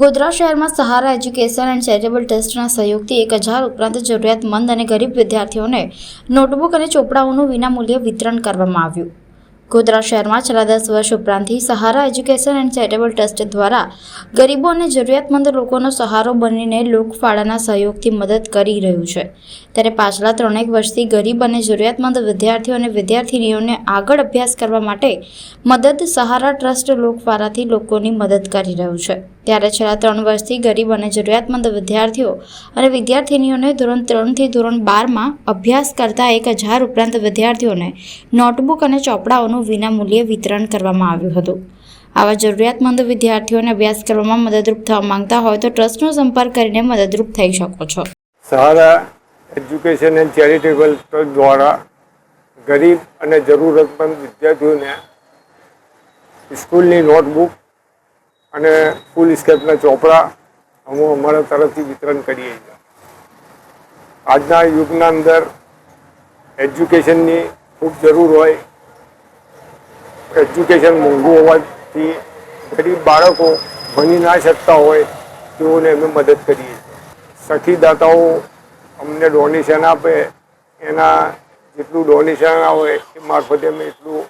ગોધરા શહેરમાં સહારા education and charitable ટ્રસ્ટના સહયોગથી એક હજાર ઉપરાંત જરૂરિયાતમંદ અને ગરીબ વિદ્યાર્થીઓને નોટબુક અને ચોપડાઓનું વિનામૂલ્યે વિતરણ કરવામાં આવ્યું. ગોધરા શહેરમાં છેલ્લા દસ વર્ષ ઉપરાંતથી Sahara education and charitable trust દ્વારા ગરીબો અને જરૂરિયાતમંદ લોકોનો સહારો બનીને લોકફાળાના સહયોગથી મદદ કરી રહ્યું છે. ત્યારે પાછલા ત્રણેક વર્ષથી ગરીબ અને જરૂરિયાતમંદ વિદ્યાર્થીઓ અને વિદ્યાર્થીનીઓને આગળ અભ્યાસ કરવા માટે મદદ સહારા ટ્રસ્ટ લોકફાળાથી લોકોની મદદ કરી રહ્યું છે. ત્યારે છેલ્લા ત્રણ વર્ષથી ગરીબ અને જરૂરિયાતમંદ વિદ્યાર્થીઓ અને વિદ્યાર્થીનીઓને ધોરણ ત્રણથી ધોરણ બારમાં અભ્યાસ કરતા એક હજાર ઉપરાંત વિદ્યાર્થીઓને નોટબુક અને ચોપડાઓનું વિનામૂલ્યે વિતરણ કરવામાં આવ્યું હતું. આવા જરૂરિયાતમંદ વિદ્યાર્થીઓને અભ્યાસ કરવામાં મદદરૂપ થવા માંગતા હોય તો ટ્રસ્ટનો સંપર્ક કરીને મદદરૂપ થઈ શકો છો. Sahara education and charitable trust દ્વારા ગરીબ અને જરૂરતમંદ વિદ્યાર્થીઓને સ્કૂલની નોટબુક અને ફૂલ સ્કેપના ચોપડા અમે અમારા તરફથી વિતરણ કરીએ છીએ. આજના યુગના અંદર એજ્યુકેશનની ખૂબ જરૂર હોય. એજ્યુકેશન મોંઘું હોવાથી ગરીબ બાળકો ભણી ના શકતા હોય તેઓને અમે મદદ કરીએ છીએ. સખીદાતાઓ અમને ડોનેશન આપે, એના જેટલું ડોનેશન આવે એ મારફતે અમે એટલું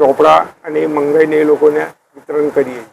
ચોપડા અને એ મંગાવીને એ લોકોને વિતરણ કરીએ